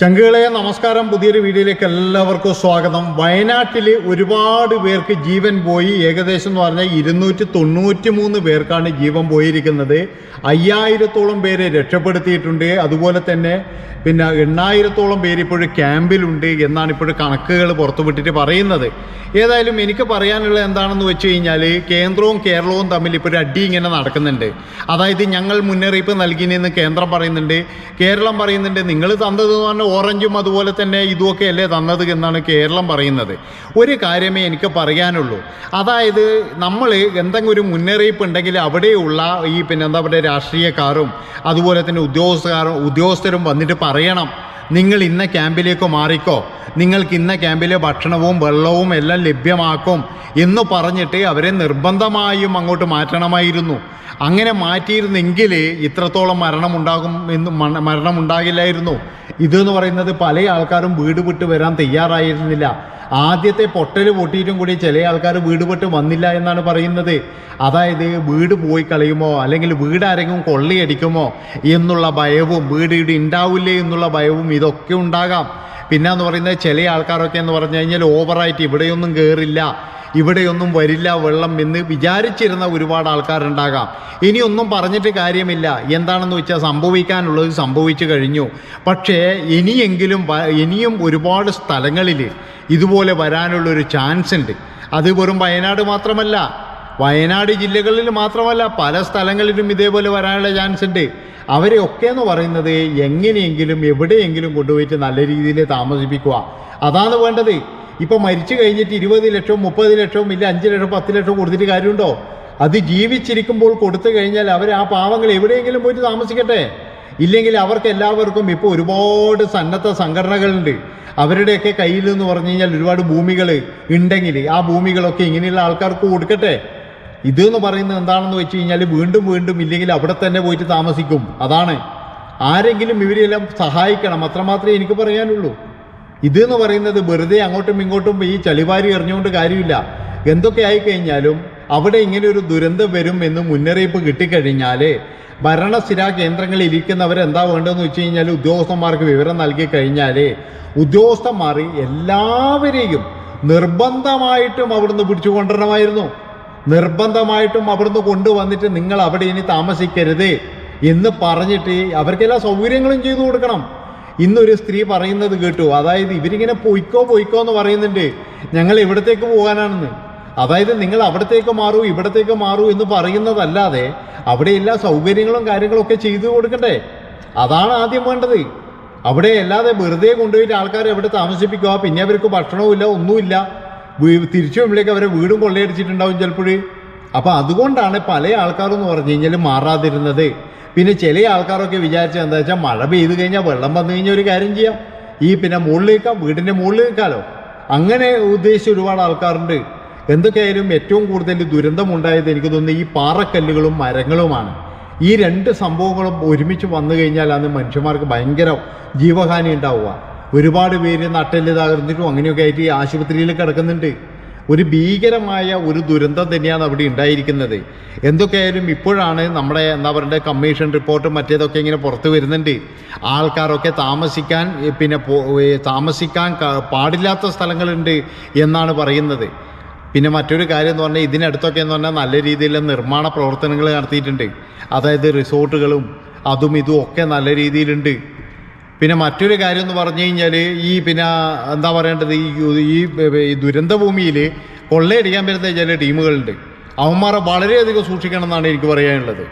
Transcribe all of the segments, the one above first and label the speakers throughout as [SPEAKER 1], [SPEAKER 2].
[SPEAKER 1] ചങ്കുകളെ നമസ്കാരം. പുതിയൊരു വീഡിയോയിലേക്ക് എല്ലാവർക്കും സ്വാഗതം. വയനാട്ടിൽ ഒരുപാട് പേർക്ക് ജീവൻ പോയി. ഏകദേശം എന്ന് പറഞ്ഞാൽ ഇരുന്നൂറ്റി തൊണ്ണൂറ്റി മൂന്ന് പേർക്കാണ് ജീവൻ പോയിരിക്കുന്നത്. അയ്യായിരത്തോളം പേരെ രക്ഷപ്പെടുത്തിയിട്ടുണ്ട്. അതുപോലെ തന്നെ പിന്നെ എണ്ണായിരത്തോളം പേര് ഇപ്പോഴും ക്യാമ്പിലുണ്ട് എന്നാണ് ഇപ്പോഴും കണക്കുകൾ പുറത്തുവിട്ടിട്ട് പറയുന്നത്. ഏതായാലും എനിക്ക് പറയാനുള്ളത് എന്താണെന്ന് വെച്ച് കഴിഞ്ഞാൽ കേന്ദ്രവും കേരളവും തമ്മിൽ ഇപ്പോൾ ഒരു അടി ഇങ്ങനെ നടക്കുന്നുണ്ട്. അതായത് ഞങ്ങൾ മുന്നറിയിപ്പ് നൽകിയെന്ന് കേന്ദ്രം പറയുന്നുണ്ട്. കേരളം പറയുന്നുണ്ട് നിങ്ങൾ തന്നത് എന്ന് പറഞ്ഞാൽ ഓറഞ്ചും അതുപോലെ തന്നെ ഇതുമൊക്കെ അല്ലേ തന്നത് എന്നാണ് കേരളം പറയുന്നത്. ഒരു കാര്യമേ എനിക്ക് പറയാനുള്ളൂ. അതായത് നമ്മൾ എന്തെങ്കിലും ഒരു മുന്നറിയിപ്പ് ഉണ്ടെങ്കിൽ അവിടെയുള്ള ഈ പിന്നെ എന്താ പറയുക രാഷ്ട്രീയക്കാരും അതുപോലെ തന്നെ ഉദ്യോഗസ്ഥക്കാരും ഉദ്യോഗസ്ഥരും വന്നിട്ട് പറയണം. നിങ്ങൾ ഇന്ന ക്യാമ്പിലേക്ക് മാറിക്കോ. നിങ്ങൾക്ക് ഇന്ന ക്യാമ്പിലെ ഭക്ഷണവും വെള്ളവും എല്ലാം ലഭ്യമാക്കും എന്ന് പറഞ്ഞിട്ട് അവരെ നിർബന്ധമായും അങ്ങോട്ട് മാറ്റണമായിരുന്നു. അങ്ങനെ മാറ്റിയിരുന്നെങ്കിൽ ഇത്രത്തോളം മരണമുണ്ടാകും എന്ന് മരണമുണ്ടാകില്ലായിരുന്നു. ഇതെന്ന് പറയുന്നത് പല ആൾക്കാരും വീട് വിട്ട് വരാൻ തയ്യാറായിരുന്നില്ല. ആദ്യത്തെ പൊട്ടൽ പൊട്ടിയിട്ടും കൂടി ചില ആൾക്കാർ വീട് വിട്ട് വന്നില്ല എന്നാണ് പറയുന്നത്. അതായത് വീട് പോയി കളയുമോ അല്ലെങ്കിൽ വീട് ആരെങ്കിലും കൊള്ളയടിക്കുമോ എന്നുള്ള ഭയവും വീട് ഉണ്ടാവില്ലേ എന്നുള്ള ഭയവും ഇതൊക്കെ ഉണ്ടാകാം. പിന്നെ എന്ന് പറയുന്നത് ചില ആൾക്കാരൊക്കെ എന്ന് പറഞ്ഞു കഴിഞ്ഞാൽ ഓവറായിട്ട് ഇവിടെയൊന്നും കയറില്ല ഇവിടെയൊന്നും വരില്ല വെള്ളം എന്ന് വിചാരിച്ചിരുന്ന ഒരുപാട് ആൾക്കാരുണ്ടാകാം. ഇനിയൊന്നും പറഞ്ഞിട്ട് കാര്യമില്ല. എന്താണെന്ന് വെച്ചാൽ സംഭവിക്കാനുള്ളത് സംഭവിച്ചു കഴിഞ്ഞു. പക്ഷേ ഇനിയെങ്കിലും ഇനിയും ഒരുപാട് സ്ഥലങ്ങളിൽ ഇതുപോലെ വരാനുള്ളൊരു ചാൻസ് ഉണ്ട് അത് വെറും വയനാട് മാത്രമല്ല വയനാട് ജില്ലകളിൽ മാത്രമല്ല പല സ്ഥലങ്ങളിലും ഇതേപോലെ വരാനുള്ള ചാൻസ് ഉണ്ട് അവരെയൊക്കെ എന്ന് പറയുന്നത് എങ്ങനെയെങ്കിലും എവിടെയെങ്കിലും കൊണ്ടുപോയിട്ട് നല്ല രീതിയിൽ താമസിപ്പിക്കുക. അതാണ് വേണ്ടത്. ഇപ്പം മരിച്ചു കഴിഞ്ഞിട്ട് ഇരുപത് ലക്ഷവും മുപ്പത് ലക്ഷവും ഇല്ല അഞ്ച് ലക്ഷം പത്ത് ലക്ഷം കൊടുത്തിട്ട് കാര്യമുണ്ടോ? അത് ജീവിച്ചിരിക്കുമ്പോൾ കൊടുത്തു കഴിഞ്ഞാൽ അവർ ആ പാവങ്ങൾ എവിടെയെങ്കിലും പോയിട്ട് താമസിക്കട്ടെ. ഇല്ലെങ്കിൽ അവർക്ക് എല്ലാവർക്കും ഇപ്പോൾ ഒരുപാട് സന്നദ്ധ സംഘടനകളുണ്ട്. അവരുടെയൊക്കെ കയ്യിൽ എന്ന് പറഞ്ഞു കഴിഞ്ഞാൽ ഒരുപാട് ഭൂമികൾ ഉണ്ടെങ്കിൽ ആ ഭൂമികളൊക്കെ ഇങ്ങനെയുള്ള ആൾക്കാർക്ക് കൊടുക്കട്ടെ. ഇതെന്ന് പറയുന്നത് എന്താണെന്ന് വെച്ച് കഴിഞ്ഞാൽ വീണ്ടും വീണ്ടും ഇല്ലെങ്കിൽ അവിടെ തന്നെ പോയിട്ട് താമസിക്കും. അതാണ്. ആരെങ്കിലും ഇവരെല്ലാം സഹായിക്കണം. അത്രമാത്രമേ എനിക്ക് പറയാനുള്ളൂ. ഇത് എന്ന് പറയുന്നത് വെറുതെ അങ്ങോട്ടും ഇങ്ങോട്ടും ഈ ചളിവാരി എറിഞ്ഞുകൊണ്ട് കാര്യമില്ല. എന്തൊക്കെ ആയിക്കഴിഞ്ഞാലും അവിടെ ഇങ്ങനെ ഒരു ദുരന്തം വരും എന്ന് മുന്നറിയിപ്പ് കിട്ടിക്കഴിഞ്ഞാൽ ഭരണസ്ഥിരാ കേന്ദ്രങ്ങളിൽ ഇരിക്കുന്നവർ എന്താ വേണ്ടതെന്ന് വെച്ച് കഴിഞ്ഞാൽ ഉദ്യോഗസ്ഥന്മാർക്ക് വിവരം നൽകി കഴിഞ്ഞാൽ ഉദ്യോഗസ്ഥന്മാർ എല്ലാവരെയും നിർബന്ധമായിട്ടും അവിടുന്ന് പിടിച്ചു കൊണ്ടുവരണമായിരുന്നു നിർബന്ധമായിട്ടും അവിടുന്ന് കൊണ്ടുവന്നിട്ട് നിങ്ങൾ അവിടെ ഇനി താമസിക്കരുത് എന്ന് പറഞ്ഞിട്ട് അവർക്ക് എല്ലാ സൗകര്യങ്ങളും ചെയ്തു കൊടുക്കണം. ഇന്നൊരു സ്ത്രീ പറയുന്നത് കേട്ടു. അതായത് ഇവരിങ്ങനെ പൊയ്ക്കോ പൊയ്ക്കോ എന്ന് പറയുന്നുണ്ട്. ഞങ്ങൾ ഇവിടത്തേക്ക് പോകാനാണെന്ന്. അതായത് നിങ്ങൾ അവിടത്തേക്ക് മാറൂ ഇവിടത്തേക്ക് മാറൂ എന്ന് പറയുന്നതല്ലാതെ അവിടെ എല്ലാ സൗകര്യങ്ങളും കാര്യങ്ങളും ഒക്കെ ചെയ്തു കൊടുക്കണ്ടേ? അതാണ് ആദ്യം വേണ്ടത്. അവിടെ അല്ലാതെ വെറുതെ കൊണ്ടുപോയിട്ട് ആൾക്കാരെ എവിടെ താമസിപ്പിക്കുക പിന്നെ അവർക്ക് ഭക്ഷണവും ഇല്ല ഒന്നുമില്ല. തിരിച്ചു വരുമ്പോഴേക്ക് അവരെ വീടും കൊള്ളയടിച്ചിട്ടുണ്ടാവും ചിലപ്പോഴേ. അപ്പോൾ അതുകൊണ്ടാണ് പല ആൾക്കാരും എന്ന് പറഞ്ഞു കഴിഞ്ഞാൽ മാറാതിരുന്നത്. പിന്നെ ചില ആൾക്കാരൊക്കെ വിചാരിച്ചത് എന്താ വെച്ചാൽ മഴ പെയ്ത് കഴിഞ്ഞാൽ വെള്ളം വന്നു കഴിഞ്ഞാൽ ഒരു കാര്യം ചെയ്യാം. ഈ പിന്നെ മുകളിൽ നിൽക്കാം വീടിന്റെ മുകളിൽ നിൽക്കാമല്ലോ അങ്ങനെ ഉദ്ദേശിച്ച ഒരുപാട് ആൾക്കാരുണ്ട്. എന്തൊക്കെയായാലും ഏറ്റവും കൂടുതൽ ദുരന്തമുണ്ടായത് എനിക്ക് തോന്നുന്നു ഈ പാറക്കല്ലുകളും മരങ്ങളുമാണ്. ഈ രണ്ട് സംഭവങ്ങളും ഒരുമിച്ച് വന്നു കഴിഞ്ഞാൽ അന്ന് മനുഷ്യന്മാർക്ക് ഭയങ്കര ജീവഹാനി ഉണ്ടാവുക. ഒരുപാട് പേര് നട്ടെല്ല് തകർന്നിട്ടും അങ്ങനെയൊക്കെ ആയിട്ട് ആശുപത്രിയിൽ കിടക്കുന്നുണ്ട്. ഒരു ഭീകരമായ ഒരു ദുരന്തം തന്നെയാണ് അവിടെ ഉണ്ടായിരിക്കുന്നത്. എന്തൊക്കെയായാലും ഇപ്പോഴാണ് നമ്മുടെ എന്താ പറയുക കമ്മീഷൻ റിപ്പോർട്ട് മറ്റേതൊക്കെ ഇങ്ങനെ പുറത്തു വരുന്നുണ്ട്. ആൾക്കാരൊക്കെ താമസിക്കാൻ പിന്നെ താമസിക്കാൻ പാടില്ലാത്ത സ്ഥലങ്ങളുണ്ട് എന്നാണ് പറയുന്നത്. പിന്നെ മറ്റൊരു കാര്യം എന്ന് പറഞ്ഞാൽ ഇതിനടുത്തൊക്കെ എന്ന് പറഞ്ഞാൽ നല്ല രീതിയിലുള്ള നിർമ്മാണ പ്രവർത്തനങ്ങൾ നടത്തിയിട്ടുണ്ട്. അതായത് റിസോർട്ടുകളും അതും ഇതും ഒക്കെ നല്ല രീതിയിലുണ്ട്. പിന്നെ മറ്റൊരു കാര്യം എന്ന് പറഞ്ഞു കഴിഞ്ഞാൽ ഈ പിന്നെ എന്താ പറയേണ്ടത്? ഈ ഈ ദുരന്ത ദുരന്തഭൂമിയിൽ കൊള്ളയടിക്കാൻ വരുന്ന ചില ടീമുകളുണ്ട്. അവന്മാരെ വളരെയധികം സൂക്ഷിക്കണം എന്നാണ് എനിക്ക് പറയാനുള്ളത്.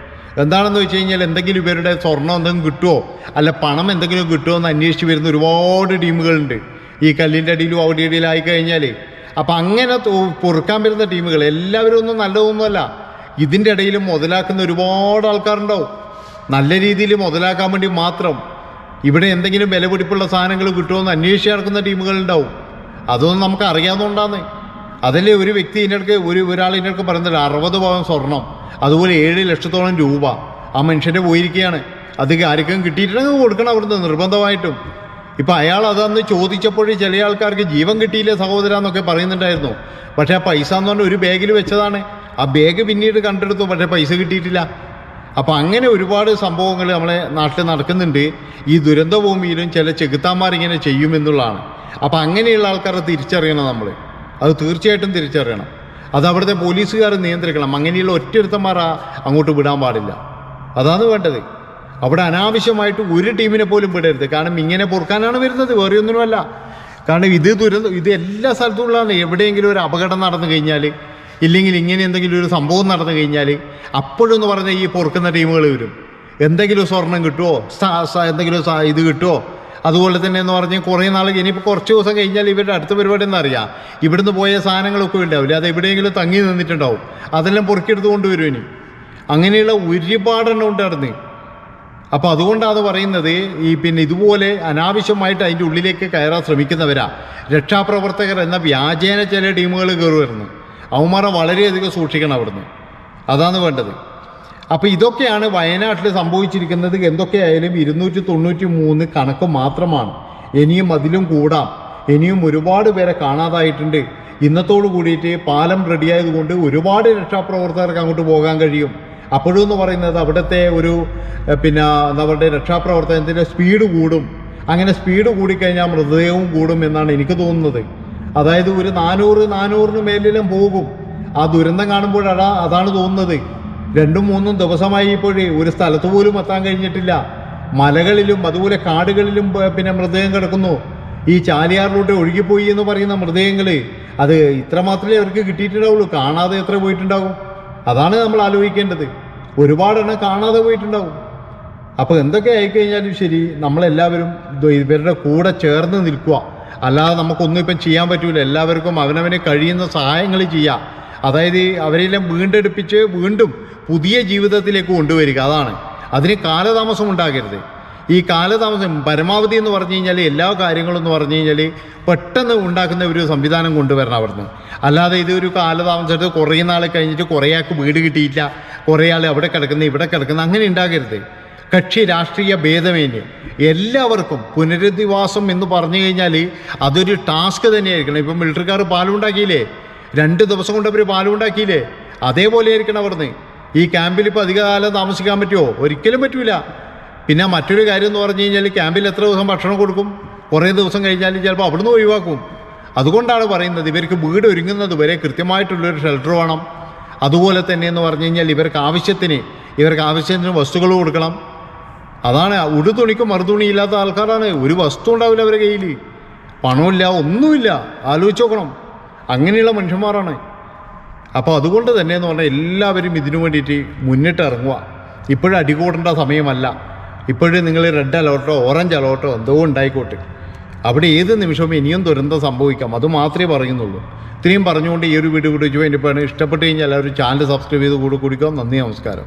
[SPEAKER 1] എന്താണെന്ന് വെച്ച് കഴിഞ്ഞാൽ എന്തെങ്കിലും ഇവരുടെ സ്വർണം എന്തെങ്കിലും കിട്ടുമോ അല്ല പണം എന്തെങ്കിലും കിട്ടുമോ എന്ന് അന്വേഷിച്ച് വരുന്ന ഒരുപാട് ടീമുകളുണ്ട്. ഈ കല്ലിന്റെ അടിയിലും അവിടെ ഇടയിലും ആയി കഴിഞ്ഞാൽ അപ്പം അങ്ങനെ പൊറുക്കാൻ വരുന്ന ടീമുകൾ എല്ലാവരും ഒന്നും നല്ലതൊന്നുമല്ല. ഇതിന്റെ ഇടയിൽ മുതലാക്കുന്ന ഒരുപാട് ആൾക്കാരുണ്ടാവും. നല്ല രീതിയിൽ മുതലാക്കാൻ വേണ്ടി മാത്രം. ഇവിടെ എന്തെങ്കിലും വിലപിടിപ്പുള്ള സാധനങ്ങൾ കിട്ടുമെന്ന് അന്വേഷിച്ച് നടക്കുന്ന ടീമുകളുണ്ടാവും അതൊന്നും നമുക്ക് അറിയാവുന്നതുകൊണ്ടാണ് അതല്ലേ ഒരു വ്യക്തി ഇതിനടുക്ക് ഒരു ഒരാൾ ഇതിനടുക്ക് പറയുന്നത് അറുപത് പവൻ സ്വർണം അതുപോലെ ഏഴ് ലക്ഷത്തോളം രൂപ ആ മനുഷ്യന്റെ പോയിരിക്കുകയാണ്. അത് ആർക്കും കിട്ടിയിട്ടുണ്ടെങ്കിൽ കൊടുക്കണം അവിടുന്ന് നിർബന്ധമായിട്ടും. ഇപ്പം അയാൾ അതന്ന് ചോദിച്ചപ്പോഴേ ചില ആൾക്കാർക്ക് ജീവൻ കിട്ടിയില്ല സഹോദര എന്നൊക്കെ പറയുന്നുണ്ടായിരുന്നു. പക്ഷേ ആ പൈസ എന്ന് പറഞ്ഞാൽ ഒരു ബാഗിൽ വെച്ചതാണ്. ആ ബാഗ് പിന്നീട് കണ്ടെടുത്തു പക്ഷേ പൈസ കിട്ടിയിട്ടില്ല. അപ്പോൾ അങ്ങനെ ഒരുപാട് സംഭവങ്ങൾ നമ്മളെ നാട്ടിൽ നടക്കുന്നുണ്ട്. ഈ ദുരന്ത ഭൂമിയിലും ചില ചെകുത്താന്മാർ ഇങ്ങനെ ചെയ്യുമെന്നുള്ളതാണ്. അപ്പോൾ അങ്ങനെയുള്ള ആൾക്കാരെ തിരിച്ചറിയണം നമ്മൾ അത് തീർച്ചയായിട്ടും തിരിച്ചറിയണം. അത് അവിടുത്തെ പോലീസുകാർ നിയന്ത്രിക്കണം. അങ്ങനെയുള്ള ഒറ്റയൊരുത്തന്മാർ അങ്ങോട്ട് വിടാൻ പാടില്ല. അതാണ് വേണ്ടത്. അവിടെ അനാവശ്യമായിട്ട് ഒരു ടീമിനെ പോലും വിടരുത്. കാരണം ഇങ്ങനെ പൊറുക്കാനാണ് വരുന്നത്. വേറെ ഒന്നുമല്ല കാരണം ഇത് ദുരന്തം ഇത് എല്ലാ സ്ഥലത്തും ഉള്ളതാണ്. എവിടെയെങ്കിലും ഒരു അപകടം നടന്നു കഴിഞ്ഞാൽ ഇല്ലെങ്കിൽ ഇങ്ങനെ എന്തെങ്കിലും ഒരു സംഭവം നടന്നു കഴിഞ്ഞാൽ അപ്പോഴെന്ന് പറഞ്ഞാൽ ഈ പൊറുക്കുന്ന ടീമുകൾ വരും. എന്തെങ്കിലും സ്വർണം കിട്ടുമോ എന്തെങ്കിലും ഇത് കിട്ടുമോ അതുപോലെ തന്നെ എന്ന് പറഞ്ഞാൽ കുറേ നാൾ ഇനിയിപ്പോൾ കുറച്ച് ദിവസം കഴിഞ്ഞാൽ ഇവരുടെ അടുത്ത പരിപാടി എന്ന് അറിയാം. ഇവിടുന്ന് പോയ സാധനങ്ങളൊക്കെ ഉണ്ടാവില്ല? അത് എവിടെയെങ്കിലും തങ്ങി നിന്നിട്ടുണ്ടാവും. അതെല്ലാം പൊറുക്കിയെടുത്ത് കൊണ്ടുവരും ഇനി. അങ്ങനെയുള്ള ഒരുപാടെണ്ണം ഉണ്ട് നടന്ന് അപ്പോൾ അതുകൊണ്ടാണ് പറയുന്നത് ഈ പിന്നെ ഇതുപോലെ അനാവശ്യമായിട്ട് അതിന്റെ ഉള്ളിലേക്ക് കയറാൻ ശ്രമിക്കുന്നവരാ. രക്ഷാപ്രവർത്തകർ എന്ന വ്യാജേന ചില ടീമുകൾ കയറി അവന്മാരെ വളരെയധികം സൂക്ഷിക്കണം അവിടുന്ന്. അതാണ് വേണ്ടത്. അപ്പോൾ ഇതൊക്കെയാണ് വയനാട്ടിൽ സംഭവിച്ചിരിക്കുന്നത്. എന്തൊക്കെയായാലും ഇരുന്നൂറ്റി തൊണ്ണൂറ്റി മൂന്ന് കണക്ക് മാത്രമാണ്. ഇനിയും അതിലും കൂടാം. ഇനിയും ഒരുപാട് പേരെ കാണാതായിട്ടുണ്ട്. ഇന്നത്തോട് കൂടിയിട്ട് പാലം റെഡിയായതുകൊണ്ട് ഒരുപാട് രക്ഷാപ്രവർത്തകർക്ക് അങ്ങോട്ട് പോകാൻ കഴിയും. അപ്പോഴും എന്ന് പറയുന്നത് അവിടുത്തെ ഒരു പിന്നെ പറയുക രക്ഷാപ്രവർത്തനത്തിന്റെ സ്പീഡ് കൂടും. അങ്ങനെ സ്പീഡ് കൂടിക്കഴിഞ്ഞാൽ മൃതദേഹവും കൂടും എന്നാണ് എനിക്ക് തോന്നുന്നത്. അതായത് ഒരു നാനൂറ് നാനൂറിന് മേലിലും പോകും. ആ ദുരന്തം കാണുമ്പോഴാണ് അതാണ് തോന്നുന്നത്. രണ്ടും മൂന്നും ദിവസമായി ഇപ്പോഴേ ഒരു സ്ഥലത്ത് പോലും എത്താൻ കഴിഞ്ഞിട്ടില്ല. മലകളിലും അതുപോലെ കാടുകളിലും പിന്നെ മൃതദേഹം കിടക്കുന്നു. ഈ ചാലിയാറിലൂടെ ഒഴുകിപ്പോയി എന്ന് പറയുന്ന മൃതദേഹങ്ങൾ അത് ഇത്ര മാത്രമേ അവർക്ക് കിട്ടിയിട്ടുണ്ടാവുള്ളൂ. കാണാതെ എത്ര പോയിട്ടുണ്ടാവും? അതാണ് നമ്മൾ ആലോചിക്കേണ്ടത്. ഒരുപാടെണ്ണം കാണാതെ പോയിട്ടുണ്ടാവും. അപ്പോൾ എന്തൊക്കെ ആയിക്കഴിഞ്ഞാലും ശരി നമ്മളെല്ലാവരും ഇവരുടെ കൂടെ ചേർന്ന് നിൽക്കുക. അല്ലാതെ നമുക്കൊന്നും ഇപ്പം ചെയ്യാൻ പറ്റില്ല എല്ലാവർക്കും അവനവന് കഴിയുന്ന സഹായങ്ങൾ ചെയ്യാം. അതായത് അവരെല്ലാം വീണ്ടെടുപ്പിച്ച് വീണ്ടും പുതിയ ജീവിതത്തിലേക്ക് കൊണ്ടുവരിക. അതാണ്. അതിന് കാലതാമസം ഉണ്ടാകരുത്. ഈ കാലതാമസം പരമാവധി എന്ന് പറഞ്ഞു കഴിഞ്ഞാൽ എല്ലാ കാര്യങ്ങളും എന്ന് പറഞ്ഞു കഴിഞ്ഞാൽ പെട്ടെന്ന് ഉണ്ടാക്കുന്ന ഒരു സംവിധാനം കൊണ്ടുവരണം അവിടുന്ന്. അല്ലാതെ ഇതൊരു കാലതാമസം എടുത്ത് കുറേ നാൾ കഴിഞ്ഞിട്ട് കുറേ ആൾക്ക് വീട് കിട്ടിയില്ല കുറേ ആൾ അവിടെ കിടക്കുന്ന ഇവിടെ കിടക്കുന്ന അങ്ങനെ ഉണ്ടാകരുത്. കക്ഷി രാഷ്ട്രീയ ഭേദമേന്യേ. എല്ലാവർക്കും പുനരധിവാസം എന്ന് പറഞ്ഞു കഴിഞ്ഞാൽ അതൊരു ടാസ്ക് തന്നെയായിരിക്കണം. ഇപ്പം മിലിറ്ററിക്കാർ പാലുണ്ടാക്കിയില്ലേ? രണ്ട് ദിവസം കൊണ്ട് അവർ പാലുണ്ടാക്കിയില്ലേ? അതേപോലെ ആയിരിക്കണം അവിടുന്ന്. ഈ ക്യാമ്പിൽ ഇപ്പോൾ അധികകാലം താമസിക്കാൻ പറ്റുമോ? ഒരിക്കലും പറ്റൂല. പിന്നെ മറ്റൊരു കാര്യം എന്ന് പറഞ്ഞു കഴിഞ്ഞാൽ ക്യാമ്പിൽ എത്ര ദിവസം ഭക്ഷണം കൊടുക്കും? കുറേ ദിവസം കഴിഞ്ഞാൽ ചിലപ്പോൾ അവിടുന്ന് ഒഴിവാക്കും. അതുകൊണ്ടാണ് പറയുന്നത് ഇവർക്ക് വീട് ഒരുങ്ങുന്നത് വരെ കൃത്യമായിട്ടുള്ളൊരു ഷെൽട്ടർ വേണം. അതുപോലെ തന്നെ എന്ന് പറഞ്ഞു കഴിഞ്ഞാൽ ഇവർക്ക് ആവശ്യത്തിന് ഇവർക്ക് ആവശ്യത്തിന് വസ്തുക്കൾ കൊടുക്കണം. അതാണ് ഉടുതുണിക്കും മറുതുണി ഇല്ലാത്ത ആൾക്കാരാണ്. ഒരു വസ്തു ഉണ്ടാവില്ല അവരുടെ കയ്യിൽ പണമില്ല ഒന്നുമില്ല. ആലോചിച്ച് നോക്കണം. അങ്ങനെയുള്ള മനുഷ്യന്മാരാണ്. അപ്പോൾ അതുകൊണ്ട് തന്നെ എന്ന് പറഞ്ഞാൽ എല്ലാവരും ഇതിനു വേണ്ടിയിട്ട് മുന്നിട്ട് ഇറങ്ങുക. ഇപ്പോഴും അടികൂടേണ്ട സമയമല്ല. ഇപ്പോഴും നിങ്ങൾ റെഡ് അലേർട്ടോ ഓറഞ്ച് അലേർട്ടോ എന്തോ ഉണ്ടായിക്കോട്ടെ. അവിടെ ഏത് നിമിഷവും ഇനിയും ദുരന്തം സംഭവിക്കാം. അത് മാത്രമേ പറയുന്നുള്ളൂ. ഇത്രയും പറഞ്ഞുകൊണ്ട് ഈ ഒരു വീഡിയോ കൂടി എന്റെ ഇഷ്ടപ്പെട്ട് കഴിഞ്ഞാൽ എല്ലാവരും ചാനൽ സബ്സ്ക്രൈബ് ചെയ്ത് കൂടെ കുടിക്കാം. നന്ദി നമസ്കാരം.